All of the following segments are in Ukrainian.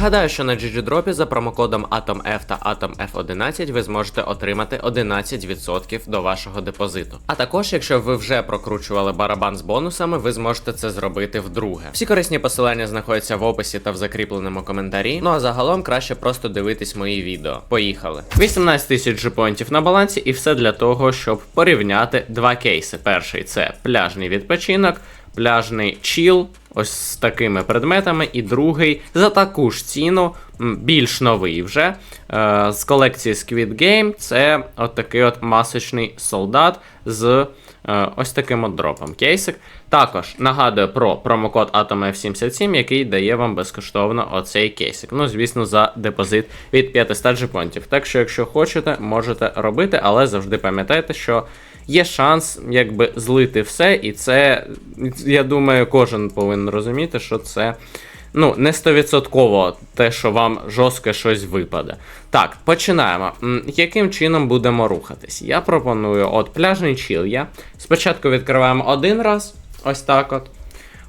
Нагадаю, що на GGDrop за промокодом AtomF та AtomF11 ви зможете отримати 11% до вашого депозиту. А також, якщо ви вже прокручували барабан з бонусами, ви зможете це зробити вдруге. Всі корисні посилання знаходяться в описі та в закріпленому коментарі. Ну а загалом краще просто дивитись мої відео. Поїхали. 18 тисяч джипонтів на балансі, і все для того, щоб порівняти два кейси. Перший це пляжний відпочинок, пляжний чіл. Ось з такими предметами, і другий за таку ж ціну, більш новий вже. Е, з колекції Squid Game це от такий от масочний солдат з е, ось таким от дропом. Кейсик. Також нагадую про промокод AtomF77, який дає вам безкоштовно оцей кейсик. Ну, звісно, за депозит від 500 джипонтів. Так що, якщо хочете, можете робити, але завжди пам'ятайте, що є шанс якби злити все, і це, я думаю, кожен повинен розуміти, що це. Ну, не стовідсотково те, що вам жорстко щось випаде. Так, починаємо. Яким чином будемо рухатись? Я пропоную от пляжний чіл я. Спочатку відкриваємо один раз, ось так от.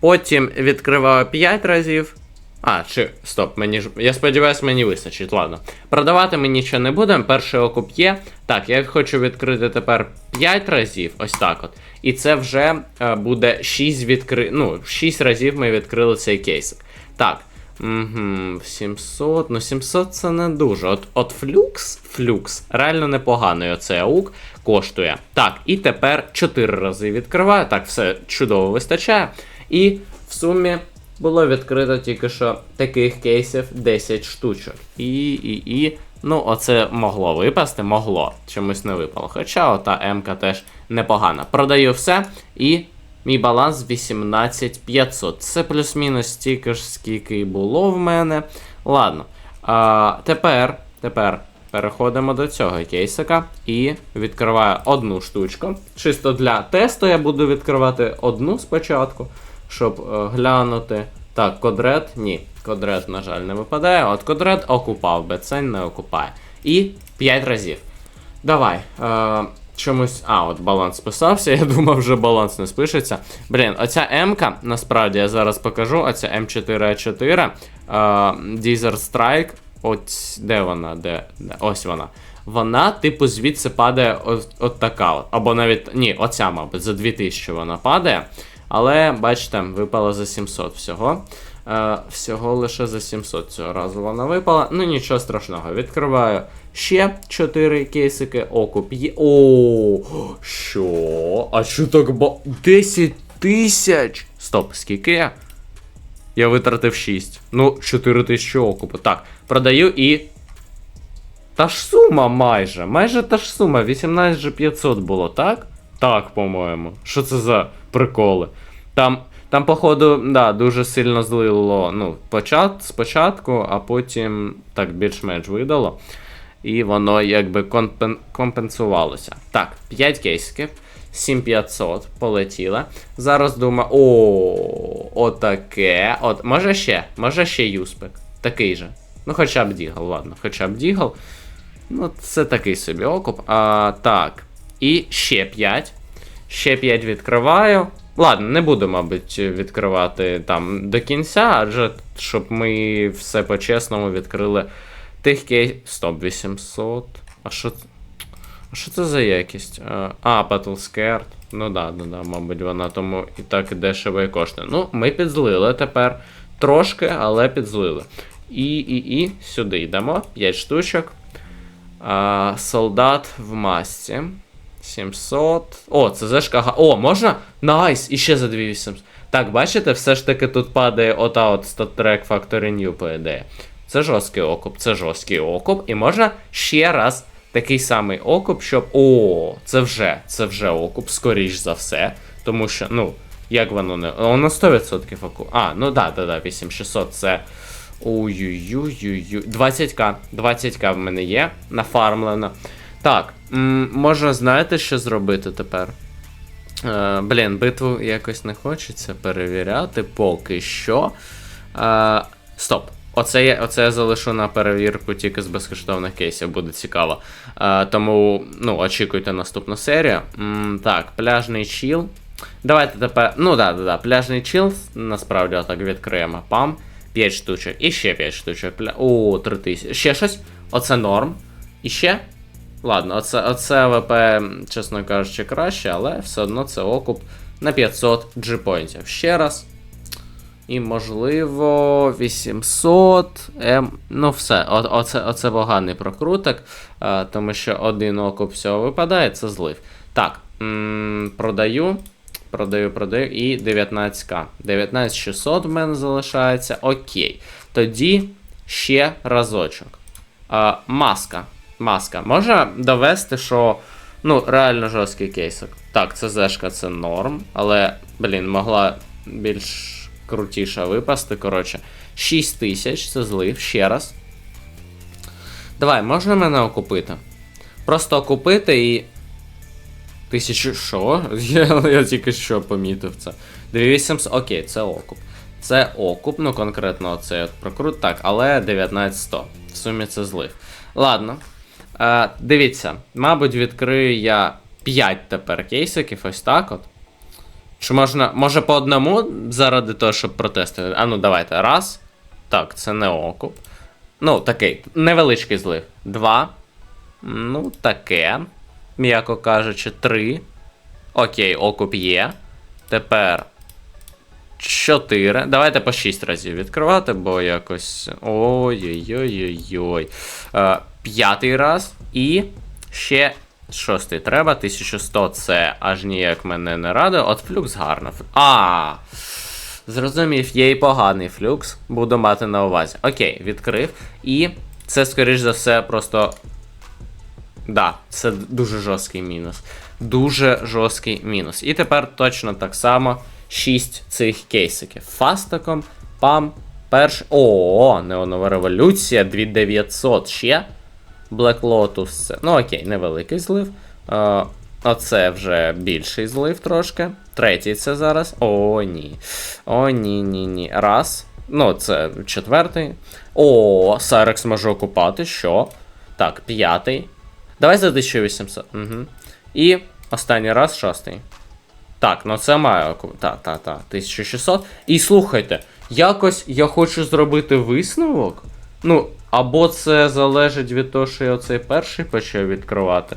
Потім відкриваю 5 разів. А, чи стоп, мені ж. Я сподіваюся, мені вистачить. Ладно. Продавати ми нічого не будемо. Перший окуп є. Так, я хочу відкрити тепер 5 разів, ось так от. І це вже е, буде 6 відкри... Ну, 6 разів ми відкрили цей кейсик. Так. Угу, 700. Ну, 700 це не дуже. От, от флюкс, флюкс, реально непоганий оцей аук коштує. Так, і тепер 4 рази відкриваю. Так, все чудово вистачає. І в сумі було відкрито тільки що таких кейсів 10 штучок. І, і, і. Ну, оце могло випасти, могло. Чомусь не випало. Хоча ота М-ка теж непогана. Продаю все і. Мій баланс 18500. Це плюс-мінус стільки ж, скільки було в мене. Ладно. А, тепер, тепер переходимо до цього кейсика і відкриваю одну штучку. Чисто для тесту я буду відкривати одну спочатку, щоб е, глянути. Так, кодрет, ні, кодрет, на жаль, не випадає. От кодрет окупав, бецень не окупає. І 5 разів. Давай. Е, чомусь. А, от баланс списався. Я думав, вже баланс не спишеться. Блін, оця М-ка, насправді я зараз покажу. Оця М4А4. Е, Deezer Strike. От де вона? Де? де? Ось вона. Вона, типу, звідси падає от, от така. Або навіть. Ні, оця, мабуть, за 2000 вона падає. Але, бачите, випала за 700 всього. Е, всього лише за 700 цього разу вона випала. Ну нічого страшного. Відкриваю ще 4 кейсики. Окуп є. О, що? А що так ба. 10 тисяч! Стоп, скільки я? Витратив 6. Ну, 4 тисячі окупу. Так, продаю і. Та ж сума майже. Майже та ж сума. 18 500 було, так? Так, по-моєму. Що це за приколи? Там, там, походу, да, дуже сильно злило ну, почат, спочатку, а потім так більш-менш видало. І воно якби компен, компенсувалося. Так, 5 кейсиків, 7500 полетіло. Зараз думаю, о, отаке. От, може ще, може ще юспек. Такий же. Ну, хоча б дігл, ладно, хоча б дігл. Ну, це такий собі окуп. А, Так. І ще 5. Ще 5 відкриваю. Ладно, не буду, мабуть, відкривати там до кінця, адже щоб ми все по-чесному відкрили тих кейс. Стоп, 800. А що? А що це за якість? А, А, Battle Scared. Ну да, да, да, мабуть, вона тому і так дешево і коштує. Ну, ми підзлили тепер. Трошки, але підзлили. І, і, і сюди йдемо. 5 штучок. А, солдат в масці. 700. О, це зешка. О, можна? Найс! І ще за 2800. Так, бачите, все ж таки тут падає ота от статрек Factory New, по ідеї. Це жорсткий окуп, це жорсткий окуп. І можна ще раз такий самий окуп, щоб. О, це вже, це вже окуп, скоріш за все. Тому що, ну, як воно не. Воно 100% окуп. А, ну да, да, да, 8600 це. Ой-ой-ой-ой. 20к. 20к в мене є. Нафармлено. Так, можна знаєте, що зробити тепер? Е, блін, битву якось не хочеться перевіряти поки що. Е, стоп. Оце я, оце я залишу на перевірку тільки з безкоштовних кейсів, буде цікаво. Е, тому ну, очікуйте наступну серію. М, так, пляжний чіл. Давайте тепер. Ну да, да, да, пляжний чіл. Насправді отак відкриємо. Пам. 5 штучок. І ще 5 штучок. О, 3 тисячі. Ще щось? Оце норм. І ще? Ладно, оце, оце ВП, чесно кажучи, краще, але все одно це окуп на 500 G-поінтів. Ще раз. І, можливо, 800 М. Ну, все, о, оце, оце поганий прокруток, тому що один окуп всього випадає, це злив. Так, м, продаю. Продаю, продаю. І 19к. 19600 в мене залишається. Окей. Тоді ще разочок. А, маска. Маска. Може довести, що. Ну, реально жорсткий кейсик. Так, це зешка, це норм, але, блін, могла більш крутіша випасти. Коротше, 6 тисяч, це злив, ще раз. Давай, можна мене окупити? Просто окупити і. Тисячу що? Я, я тільки що помітив це. 2800, окей, це окуп. Це окуп, ну конкретно от прокрут, так, але 19100. В сумі це злив. Ладно. Е, дивіться, мабуть, відкрию я 5 тепер кейсиків, ось так от. Чи можна. Може по одному заради того, щоб протестити? А ну давайте. Раз. Так, це не окуп. Ну, такий, невеличкий злив. Два. Ну, таке. М'яко кажучи, три. Окей, окуп є. Тепер. 4. Давайте по 6 разів відкривати, бо якось. Ой-ой-ой-ой-ой. Е, П'ятий раз. І ще шостий треба. 1100 це аж ніяк мене не радує. От флюкс гарно. А. Зрозумів, є і поганий флюкс. Буду мати на увазі. Окей, відкрив. І це, скоріш за все, просто. Да, це дуже жорсткий мінус. Дуже жорсткий мінус. І тепер точно так само 6 цих кейсиків. Фастаком, пам, перш. О, неонова революція, 2900 ще. Black Lotus. Це... Ну окей, невеликий злив. Е, оце вже більший злив трошки. Третій це зараз. О, ні. О, ні, ні, ні. Раз. Ну, це четвертий. О, Сайрекс може окупати. Що? Так, п'ятий. Давай за 1800. Угу. І останній раз шостий. Так, ну це має оку- Та, та, та, 1600. І слухайте, якось я хочу зробити висновок. Ну, або це залежить від того, що я оцей перший почав відкривати.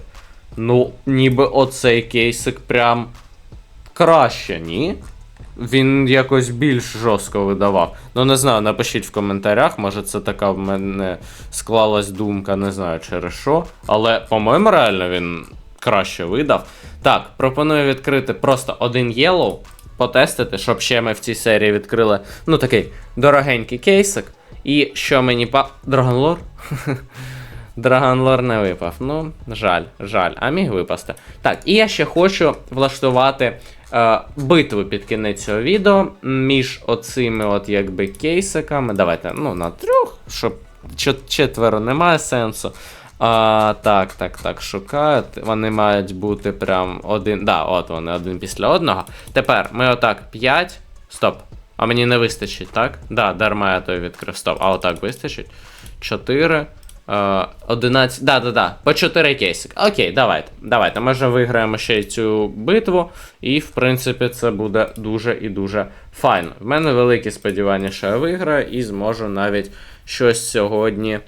Ну, ніби оцей кейсик прям краще, ні? Він якось більш жорстко видавав. Ну, не знаю, напишіть в коментарях, може це така в мене склалась думка, не знаю через що. Але, по-моєму, реально він краще видав. Так, пропоную відкрити просто один Yellow, потестити, щоб ще ми в цій серії відкрили. Ну, такий дорогенький кейсик. І що мені па. Драганлор? Драганлор не випав. Ну, жаль, жаль, а міг випасти. Так, і я ще хочу влаштувати е, битву під кінець цього відео між оцими от якби кейсиками. Давайте, ну, на трьох, щоб четверо немає сенсу. А, так, так, так, шукають. Вони мають бути прям один. Да, от вони один після одного. Тепер ми отак 5. Стоп. А мені не вистачить, так? Да, дарма я той відкрив. Стоп. А отак вистачить. 4. Е, 11. Да, да, да. По 4 кейсик. Окей, давайте. Давайте. Може виграємо ще й цю битву. І, в принципі, це буде дуже і дуже файно. В мене великі сподівання, що я виграю, і зможу навіть щось сьогодні.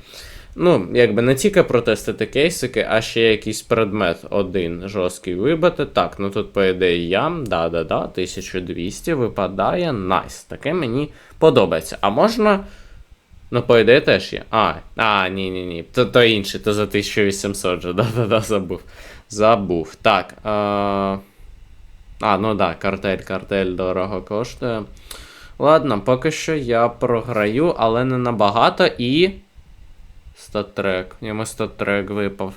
Ну, якби не тільки протестити кейсики, а ще якийсь предмет один жорсткий вибити. Так, ну тут, по ідеї, ям, да-да-да, 1200 випадає. Найс. Таке мені подобається. А можна. Ну, по ідеї теж є. А, а, ні, ні, ні. То, то інший, то за 1800 же, да-да-да, забув. Забув. Так. А, а ну да, картель, картель дорого коштує. Ладно, поки що я програю, але не набагато і. Статрек. Йому статрек випав.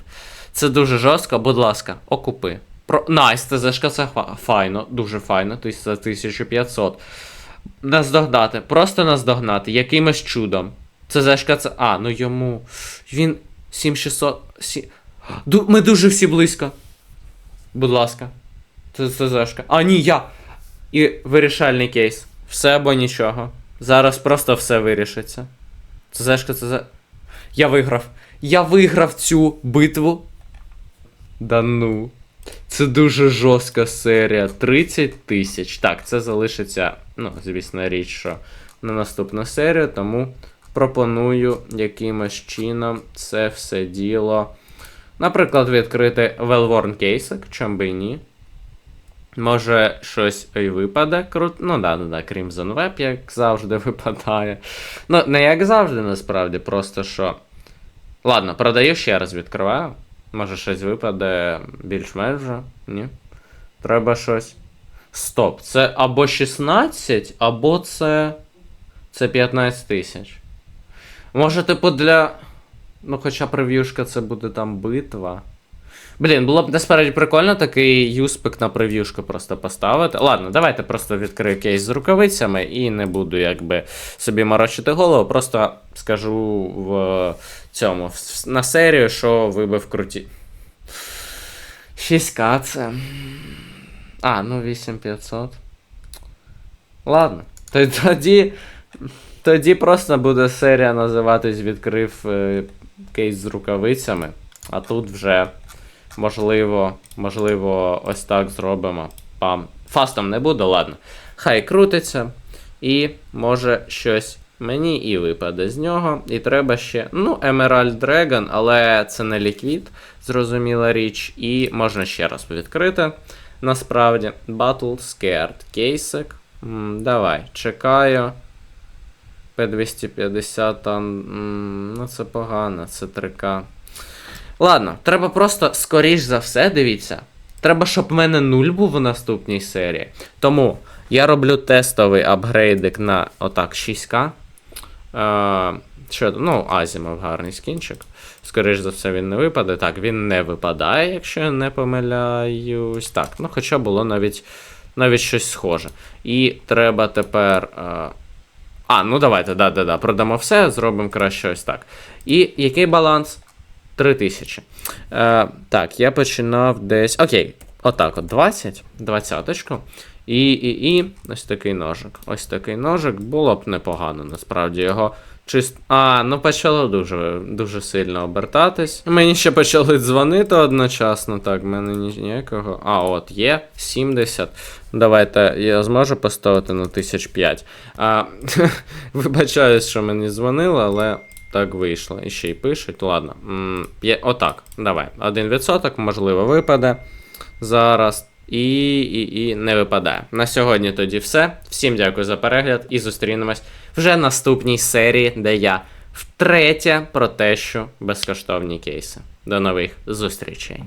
Це дуже жорстко, будь ласка, окупи. Про... Найс, це зашка це файно, дуже файно. Тис- за 1500. Наздогнати, просто наздогнати, якимось чудом. Це це. А, ну йому. Він 7600. Сі... Ду... Ми дуже всі близько. Будь ласка. Це. А, ні, я. І вирішальний кейс. Все або нічого. Зараз просто все вирішиться. Це це. Я виграв. Я виграв цю битву. Да ну. Це дуже жорстка серія. 30 тисяч. Так, це залишиться, ну, звісно, річ, що на наступну серію, тому пропоную якимось чином це все діло. Наприклад, відкрити Wellworn кейсик, чом би ні. Може, щось і випаде крут. Ну да, да, да, Crimson Web, як завжди, випадає. Ну, не як завжди, насправді, просто що. Ладно, продаю ще раз відкриваю. Може щось випаде більш-менш вже. Ні. Треба щось. Стоп. Це або 16, або це. Це 15 тисяч. Може, типу, для. Ну, хоча прев'юшка це буде там битва. Блін, було б насправді прикольно такий юспик на прев'юшку просто поставити. Ладно, давайте просто відкрию кейс з рукавицями і не буду якби собі морочити голову. Просто скажу в цьому в- на серію, що вибив круті. 6к це. А, ну 8500. Ладно. Тоді. Тоді просто буде серія називатись Відкрив е, кейс з рукавицями. А тут вже. Можливо, можливо, ось так зробимо. Пам. Фастом не буде, ладно. Хай крутиться. І може щось мені і випаде з нього. І треба ще. Ну, Emerald Dragon, але це не ліквід, зрозуміла річ. І можна ще раз відкрити. Насправді, Battle Scared кейсик. Давай, чекаю. P250 там. ну це погано, це 3К. Ладно, треба просто, скоріш за все, дивіться. Треба, щоб в мене нуль був в наступній серії. Тому я роблю тестовий апгрейдик на отак 6К. Е, що, ну, Азімов гарний скінчик. Скоріш за все, він не випаде. Так, він не випадає, якщо я не помиляюсь. Так, ну хоча було навіть, навіть щось схоже. І треба тепер. Е, а, ну давайте, да-да-да, продамо все, зробимо краще ось так. І який баланс? 3000. Е, так, я починав десь. Окей, отак, от 20, 20. І, і, і ось такий ножик. Ось такий ножик було б непогано, насправді його. Чист... А, ну почало дуже, дуже сильно обертатись. Мені ще почали дзвонити одночасно. Так, в мене ніякого. А, от, є 70. Давайте я зможу поставити на 1005. А, вибачаюсь, що мені дзвонили, але так вийшло. І ще й пишуть. Ладно. Отак. Давай. 1% можливо випаде зараз. І, і, і не випадає. На сьогодні тоді все. Всім дякую за перегляд і зустрінемось вже наступній серії, де я втретє протещу безкоштовні кейси. До нових зустрічей.